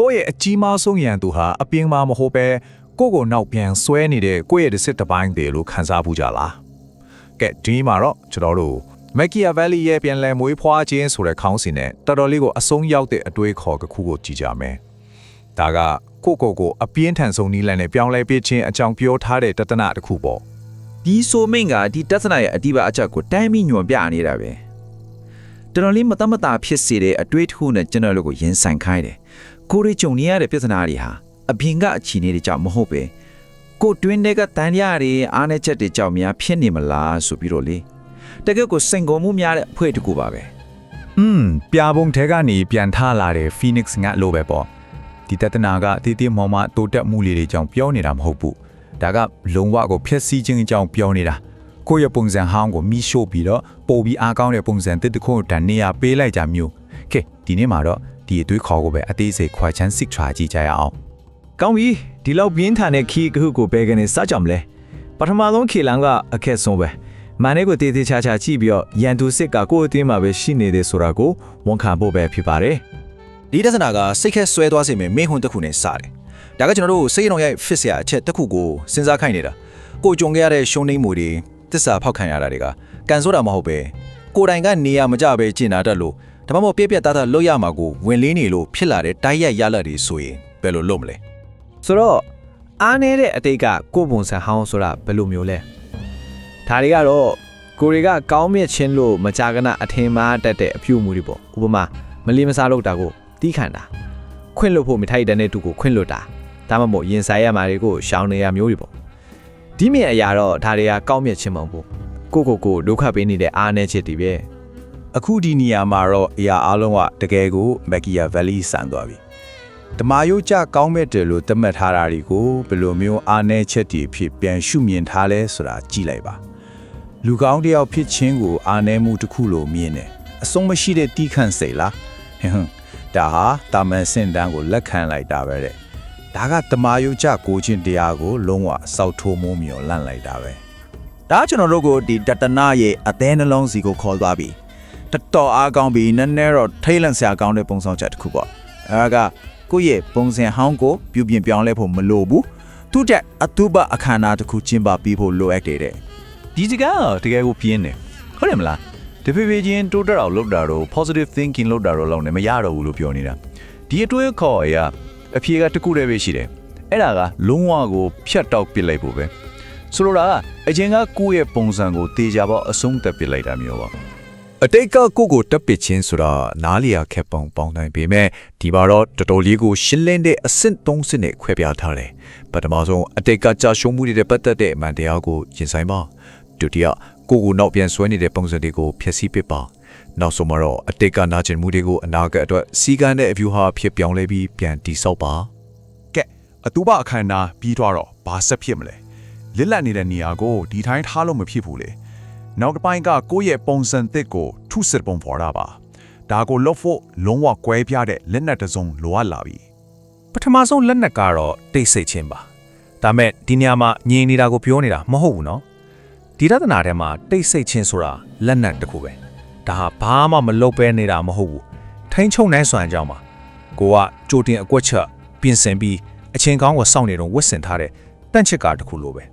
ကိုယ့်ရဲ့အကြီးမားဆုံးရန်သူဟာအပြင်မှာမဟုတ်ပဲကိုယ့်ကိုနောက်ပြန်ဆွဲနေတဲ့ကိုယ့်ရဲ့တစ်စစ်တစ်ပိုင်းတည်းလို့ခံစားမှုကြလားကဲဒီမှာတော့ကျွန်တော်တို့ Machiavelli ရဲ့ပြန်လည်မွေးဖွားခြင်းဆိုတဲ့ခေါင်းစဉ်နဲ့တော်တော်လေးကိုအဆုံးရောက်တဲ့အတွေးခေါ်တစ်ခုကိုကြည့်ကြမယ်ဒါကကိုယ့်ကိုယ်ကိုအပြင်းထန်ဆုံးနီးလန်းနဲ့ပြောင်းလဲပေးခြင်းအကြောင်းပြောထားတဲ့တသနာတစ်ခုပေါ့ဒီဆိုမိန်ကဒီတက်သနာရဲ့အတိပအချက်ကိုတိုင်းပြီးညွန်ပြနေတာပဲ တော်တော်လေးမတမတာဖြစ်စေတဲ့အတွေးတစ်ခုနဲ့ကျွန်တော်တို့ကိုရင်ဆိုင်ခိုင်းတယ်ကိုရီကြုံနေရတဲ့ပြဿနာတွေဟာအပြင်ကအခြေအနေတွေကြောင့်မဟုတ်ပဲကိုတွင်းတွေကတန်ရတွေအားနေချက်တွေကြောင့်များဖြစ်နေမလားဆိုပြီးတော့လေတကယ်ကိုစိန်ကုန်မှုများတဲ့အဖွဲ့တစ်ခုပါပဲอืมပြာပုံထဲကနေပြန်ထလာတဲ့ Phoenix ငါလိုပဲပေါ့ဒီတတနာကတည်တည်မောင်မတိုးတက်မှုလေးတွေကြောင့်ပြောနေတာမဟုတ်ဘူးဒါကလုံဝကိုဖျက်ဆီးခြင်းအကြောင်းပြောနေတာ ကိုယ့်ရဲ့ပုံစံဟောင်းကိုမိရှို့ပြီးတော့ပို့ပြီးအားကောင်းတဲ့ပုံစံတစ်တစ်ခုကိုတန်နေရပေးလိုက်ကြမျိုးကဲဒီနေ့မှာတော့ဒီအသွေးခေါ်ကိုပဲအသေးစိတ်ခွာချမ်းစစ်ထွာကြည့်ကြရအောင်ကောင်းပြီဒီလောက်ပြင်းထန်တဲ့ခီးကဟုကိုဘယ်ကနေစကြမလဲပထမဆုံးခီလန်ကအခက်ဆုံးပဲမန်နေကိုတေးသေးချာချာကြည့်ပြီးတော့ရန်သူစစ်ကကိုယ့်အတင်းမှာပဲရှိနေတယ်ဆိုတာကိုဝန်ခံဖို့ပဲဖြစ်ပါတယ်ဒီတက်စနာကစိတ်ခက်ဆွဲသွားစေမယ်မင်းဟွန်းတစ်ခုနဲ့စတယ်ဒါကကျွန်တော်တို့စိတ်ရုံရဲ့ fit ဆရာအချက်တစ်ခုကိုစဉ်းစားခိုင်းနေတာကိုကြုံခဲ့ရတဲ့ရှုံးနှိမ့်မှုတွေ တစ္ဆာဖောက်ခံရတာတွေကကန်ဆိုတာမဟုတ်ပဲကိုယ်တိုင်ကနေရမကြပဲကျင်နာတတ်လို့ဒါမှမဟုတ်ပြက်ပြက်သားသားလွတ်ရမှာကိုဝင်လေးနေလို့ဖြစ်လာတဲ့တိုက်ရိုက်ရလဒ်တွေဆိုရင်ဘယ်လိုလုပ်မလဲဆိုတော့အားနေတဲ့အတိတ်ကကိုယ့်ပုံစံဟောင်းဆိုတာဘယ်လိုမျိုးလဲဒါတွေကတော့ကိုတွေကကောင်းမြတ်ခြင်းလို့မကြာခဏအထင်မှားတတ်တဲ့အပြုအမူတွေပေါ့ဥပမာမလီမစားလို့တာကိုတီးခံတာခွင့်လို့ဖို့မထိုက်တဲ့တူကိုခွင့်လို့တာဒါမှမဟုတ်ရင်ဆိုင်ရမှာတွေကိုရှောင်းနေရမျိုးတွေပေါ့ ဒီမြင်အရာတော့ဒါတွေကကောင်းမြတ်ခြင်းမဟုတ်ဘူးကိုကိုကိုဒုက္ခပေးနေတဲ့အားနေချက်တွေပဲအခုဒီနေရာမှာတော့အရာအလုံးကတကယ်ကို Machiavelli ဆန်သွားပြီဓမ္မယုတ်ကြကောင်းမဲ့တယ်လို့သတ်မှတ်ထားတာတွေကိုဘယ်လိုမျိုးအားနည်းချက်တွေဖြစ်ပြန်ရှုမြင်ထားလဲဆိုတာကြည့်လိုက်ပါလူကောင်းတစ်ယောက်ဖြစ်ခြင်းကိုအားနည်းမှုတစ်ခုလို့မြင်တယ်အဆုံးမရှိတဲ့တီးခန့်စိတ်လားဟင်ဟင်ဒါဟာတာမန်စင်တန်းကိုလက်ခံလိုက်တာပဲတဲ့ ဒါကဓမ္မယုတ်ကြကိုချင်းတရားကိုလုံးဝစောက်ထိုးမိုးမြော်လန့်လိုက်တာပဲဒါကျွန်တော်တို့ကိုဒီတတနာရဲ့အသေးနှလုံးစီကိုခေါ်သွားပြီတတော်အားကောင်းပြီးနည်းနည်းတော့ထိတ်လန့်စရာကောင်းတဲ့ပုံစံချက်တစ်ခုပေါ့အဲဒါကကိုယ့်ရဲ့ပုံစံဟောင်းကိုပြုပြင်ပြောင်းလဲဖို့မလိုဘူးသူတက်အတုပအခမ်းအနားတစ်ခုကျင်းပပြီးဖို့လိုအပ်တယ်တဲ့ဒီစကားကတကယ်ကိုပြင်းတယ်ဟုတ်တယ်မလားတဖေဖေချင်းတိုးတက်အောင်လုပ်တာတော့ positive thinking လုပ်တာတော့လောက်နေမရတော့ဘူးလို့ပြောနေတာဒီအတွေ့အခေါ်အရာ အဖြေကတစ်ခုတည်းပဲရှိတယ်အဲ့ဒါကလုံးဝကိုဖြတ်တောက်ပစ်လိုက်ဖို့ပဲဆိုလိုတာကအရင်ကကိုယ့်ရဲ့ပုံစံကိုတေချာပေါအဆုံးသက်ပစ်လိုက်တာမျိုးပါအတိတ်ကကိုကိုတက်ပစ်ချင်းဆိုတာနားလျာခက်ပုံပေါင်းတိုင်းပေမဲ့ဒီမှာတော့တော်တော်လေးကိုရှင်းလင်းတဲ့အဆင့်၃ဆင့်နဲ့ခွဲပြားထားတယ်ပထမဆုံးအတိတ်ကကြာရှုံးမှုတွေနဲ့ပတ်သက်တဲ့အမှန်တရားကိုရင်ဆိုင်ပါဒုတိယကိုကိုနောက်ပြန်ဆွဲနေတဲ့ပုံစံတွေကိုဖျက်ဆီးပစ်ပါ နောက်ဆုံးမှာတော့အတိတ်ကနာကျင်မှုတွေကိုအနာဂတ်အတွက်စီကံတဲ့အဖြူဟာဖြစ်ပြောင်းလဲပြီးပြန်တိဆောက်ပါကဲအတူပအခမ်းအနားပြီးတော့တော့ဘာဆက်ဖြစ်မလဲလစ်လက်နေတဲ့နေရာကိုဒီတိုင်းထားလို့မဖြစ်ဘူးလေနောက်တစ်ပိုင်းကကိုယ့်ရဲ့ပုံစံသစ်ကိုထုစစ်ပုံဖော်တာပါဒါကိုလွတ်ဖို့လုံးဝကွဲပြားတဲ့လက်နက်တစ်စုံလိုအပ်လာပြီပထမဆုံးလက်နက်ကတော့တိတ်ဆိတ်ခြင်းပါဒါမဲ့ဒီနေရာမှာညင်နေတာကိုပြောနေတာမဟုတ်ဘူးနော်ဒီရတနာထဲမှာတိတ်ဆိတ်ခြင်းဆိုတာလက်နက်တစ်ခုပဲ ဒါဟာဘာမှမလုပ်ပဲနေတာမဟုတ်ဘူးထိန်ချုံနိုင်စွမ်းကြောင်းပါကိုကကြိုတင်အကွက်ချက်ပြင်ဆင်ပြီးအချင်းကောင်းကိုစောင့်နေတော့ဝတ်ဆင်ထားတဲ့တန့်ချစ်ကာတစ်ခုလိုပဲ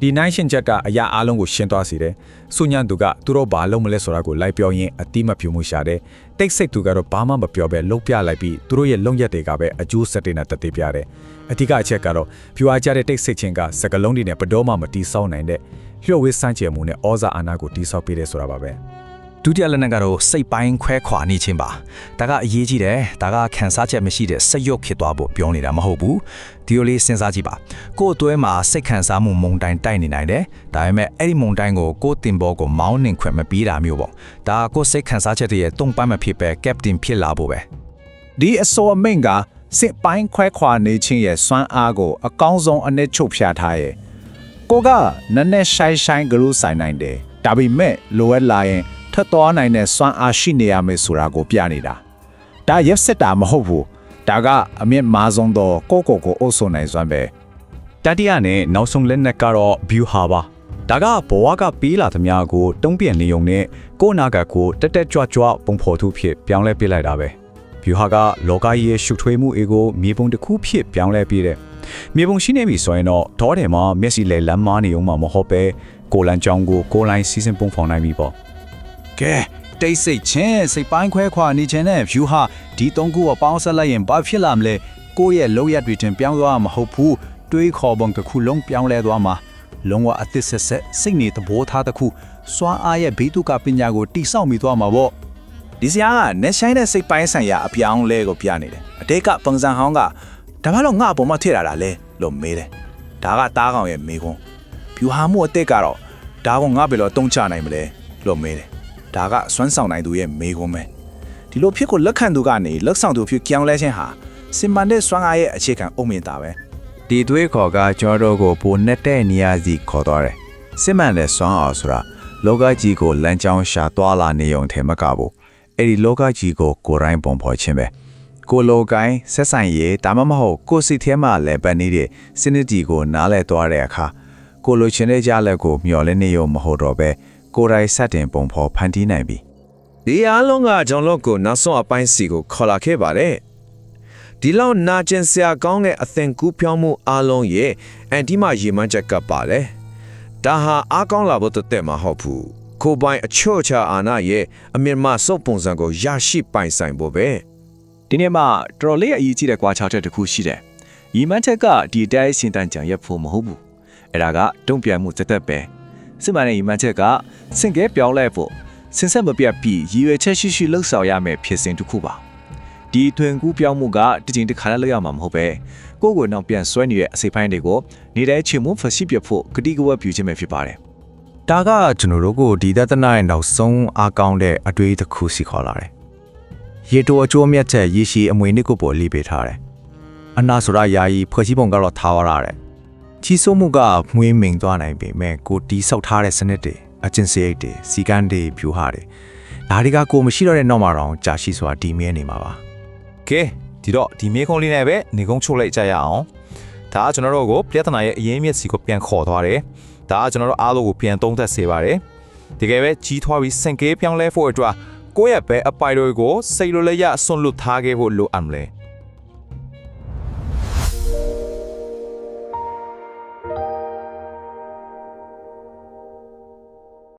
ဒီနိုင်ရှင်ချက်ကအရာအလုံးကိုရှင်းသွားစေတယ်။ဆုညံသူကသူတို့ဘာလုပ်မလဲဆိုတာကိုလိုက်ပြောရင်းအတိမဖြူမှုရှာတယ်။တိတ်ဆိတ်သူကတော့ဘာမှမပြောဘဲလှုပ်ပြလိုက်ပြီးသူတို့ရဲ့လုံရက်တွေကပဲအကျိုးဆက်တွေနဲ့တည်ပြတယ်။အဓိကအချက်ကတော့ဖြူအားကြတဲ့တိတ်ဆိတ်ခြင်းကစကလုံးတွေနဲ့ဘတော်မှမတီးဆောက်နိုင်တဲ့လျှို့ဝှက်စမ်းကြယ်မှုနဲ့ဩဇာအာဏာကိုတီးဆောက်ပေးတယ်ဆိုတာပါပဲ။ ဒုတိယလက်နက်ကတော့စိတ်ပိုင်းခွဲခွာနေခြင်းပါဒါကအရေးကြီးတယ်ဒါကခံစားချက်မရှိတဲ့စိတ်ရုပ်ဖြစ်သွားဖို့ပြောနေတာမဟုတ်ဘူးဒီလိုလေးစဉ်းစားကြည့်ပါကိုယ့်အတွဲမှာစိတ်ခံစားမှုမုံတိုင်းတိုက်နေနိုင်တယ်ဒါပေမဲ့အဲ့ဒီမုံတိုင်းကိုကိုယ့်တင်ဘောကိုမောင်းနှင်ခွင့်မပေးတာမျိုးပေါ့ဒါကကိုယ့်စိတ်ခံစားချက်တွေရဲ့တုံ့ပိုင်းမဖြစ်ပဲကက်ပတင်ဖြစ်လာဖို့ပဲဒီအစောအမိန်ကစစ်ပိုင်းခွဲခွာနေခြင်းရဲ့စွမ်းအားကိုအကောင်းဆုံးအနည်းချုပ်ဖြာထားရဲ့ကိုကနည်းနည်းရှိုင်းရှိုင်းဂရုဆိုင်နိုင်တယ်ဒါပေမဲ့လိုအပ်လာရင် ထပ်သွားနိုင်တဲ့စွမ်းအားရှိနေရမယ်ဆိုတာကိုပြနေတာဒါရက်စစ်တာမဟုတ်ဘူးဒါကအမြင့်မာဆုံးသောကိုကိုကိုအုပ်စုံနိုင်စွမ်းပဲတတိယနဲ့နောက်ဆုံးလက်နက်ကတော့ view ဟာပါဒါကဘဝကပေးလာသမျှကိုတုံးပြန်နေုံနဲ့ကိုယ့်အနာဂတ်ကိုတက်တက်ကြွကြွပုံဖော်သူဖြစ်ပြောင်းလဲပေးလိုက်တာပဲဗျူဟာကလောကကြီးရဲ့ရှုပ်ထွေးမှုအေကိုမြေပုံတစ်ခုဖြစ်ပြောင်းလဲပြီးတဲ့မြေပုံရှိနေပြီဆိုရင်တော့ဒေါ်တယ်မှာမျက်စိလဲလမ်းမနေအောင်မှမဟုတ်ပဲကိုလန်ချောင်းကိုကိုလိုင်းစီစဉ်ပုံဖော်နိုင်ပြီပေါ့ ကဲတိတ်ဆိတ်ချင်းစိတ်ပိုင်းခွဲခွာနေခြင်းနဲ့ view ဟာဒီသုံးခုအပေါင်းဆက်လိုက်ရင်ဘာဖြစ်လာမလဲကိုယ့်ရဲ့လောက်ရတွေတင်ပြောင်းသွားမှာမဟုတ်ဘူးတွေးခေါ်ပုံတစ်ခုလုံးပြောင်းလဲသွားမှာလုံးဝအသစ်ဆက်ဆက်စိတ်နေသဘောထားတစ်ခုစွမ်းအားရဲ့ဘေးတုကပညာကိုတိဆောက်မိသွားမှာပေါ့ဒီစရာက net shine တဲ့စိတ်ပိုင်းဆိုင်ရာအပြောင်းလဲကိုပြနေတယ်အတိတ်ကပုံစံဟောင်းကဒါမှတော့ငါအပေါ်မှာထည့်လာတာလဲလို့မေးတယ်ဒါကတားကောင်ရဲ့မေးခွန်း view ဟာမှုအတိတ်ကတော့ဒါကငါဘယ်လိုတုံးချနိုင်မလဲလို့မေးတယ် ဒါကစွမ်းဆောင်နိုင်သူရဲ့မေးခွန်းပဲဒီလိုဖြစ်ကိုလက်ခံသူကနေလက်ဆောင်သူဖြစ်ကြောင်းလဲခြင်းဟာစင်မန်တဲ့စွမ်းအားရဲ့အခြေခံအုံမြင့်တာပဲဒီသွေးခေါ်ကကျွန်တော်တို့ကိုပိုနဲ့တဲ့နေရာစီခေါ်သွားတယ်စစ်မှန်တဲ့စွမ်းအောင်ဆိုတာလောကကြီးကိုလမ်းကြောင်းရှာသွားလာနေုံထဲမကဘူးအဲ့ဒီလောကကြီးကိုကိုယ်တိုင်ပုံဖော်ခြင်းပဲကိုလိုကိုင်းဆက်ဆိုင်ရေးဒါမှမဟုတ်ကိုယ်စိတ်ထဲမှာလည်းပတ်နေတဲ့စနစ်တီကိုနားလဲသွားတဲ့အခါကိုလိုချင်တဲ့ကြလက်ကိုမျော်လင့်နေရုံမဟုတ်တော့ပဲ ကိုယ်တိုင်စတင်ပုံဖော်ဖန်တီးနိုင်ပြီဒီအားလုံးကကျွန်တော်ကိုနောက်ဆုံးအပိုင်းစီကိုခေါ်လာခဲ့ပါတယ်ဒီလောက်နာကျင်စရာကောင်းတဲ့အသင်ကူးဖြောင်းမှုအားလုံးရဲ့အန်တီမရေမှန်းချက်ကပ်ပါလေဒါဟာအားကောင်းလာဖို့တသက်မဟုတ်ဘူးကိုယ်ပိုင်အချော့ချအာနာရဲ့အမြင့်မစုပ်ပုံစံကိုရရှိပိုင်ဆိုင်ဖို့ပဲဒီနေ့မှတော်တော်လေးအရေးကြီးတဲ့ကွာခြားချက်တစ်ခုရှိတယ်။ရီမန်းချက်ကဒီတိုင်းစင်တန်ကြံရက်ဖို့မဟုတ်ဘူး။အဲ့ဒါကတုံ့ပြန်မှုသက်သက်ပဲ။ စစ်မှန်တဲ့ရီမန်းချက်ကစင်ကဲပြောင်းလဲဖို့စင်ဆက်မပြတ်ပြီးရည်ရွယ်ချက်ရှိရှိလှုပ်ဆောင်ရမယ်ဖြစ်စဉ်တစ်ခုပါ။ဒီထွင်ကူးပြောင်းမှုကတကြင်တစ်ခါလည်းလုပ်ရမှာမဟုတ်ပဲကိုယ့်ကိုယ်နောက်ပြန်ဆွဲနေတဲ့အစိပ်ပိုင်းတွေကိုနေတိုင်းချေမှုဖရှိပြဖို့ဂတိကဝတ်ပြုခြင်းပဲဖြစ်ပါတယ်ဒါကကျွန်တော်တို့ကိုဒီသဒ္ဒနာရဲ့နောက်ဆုံးအားကောင်းတဲ့အတွေ့အတစ်ခုစီခေါ်လာတယ်။ရေတိုအကျိုးအမြတ်ချက်ရေရှည်အမွေနှစ်ကိုပေါ်လိပေးထားတယ်။အနာဆိုတာယာယီဖွဲ့စည်းပုံကတော့ထားရရတယ်။ ကြီးစိုးမှုကမွေးမိန်သွားနိုင်ပေမဲ့ကိုတီးဆောက်ထားတဲ့စနစ်တွေအကျင့်စရိတ်တွေစီကန်းတွေဖြူဟာတွေဒါတွေကကိုမရှိတော့တဲ့နောက်မှာတော့ကြာရှိစွာဒီမြဲနေမှာပါကဲဒီတော့ဒီမေးခွန်းလေးနဲ့ပဲနေကုန်းချုပ်လိုက်ကြရအောင်ဒါကကျွန်တော်တို့ကိုပြဿနာရဲ့အရင်းမြစ်စီကိုပြန်ခေါ်သွားတယ်ဒါကကျွန်တော်တို့အားလုံးကိုပြန်သုံးသပ်စေပါတယ်တကယ်ပဲကြီးထွားပြီးစင်ကေးပြောင်းလဲဖို့အတွက်ကိုယ့်ရဲ့ဘဲအပိုင်တွေကိုစိတ်လိုလည်းရဆွန့်လွတ်ထားခဲ့ဖို့လိုအပ်မလဲ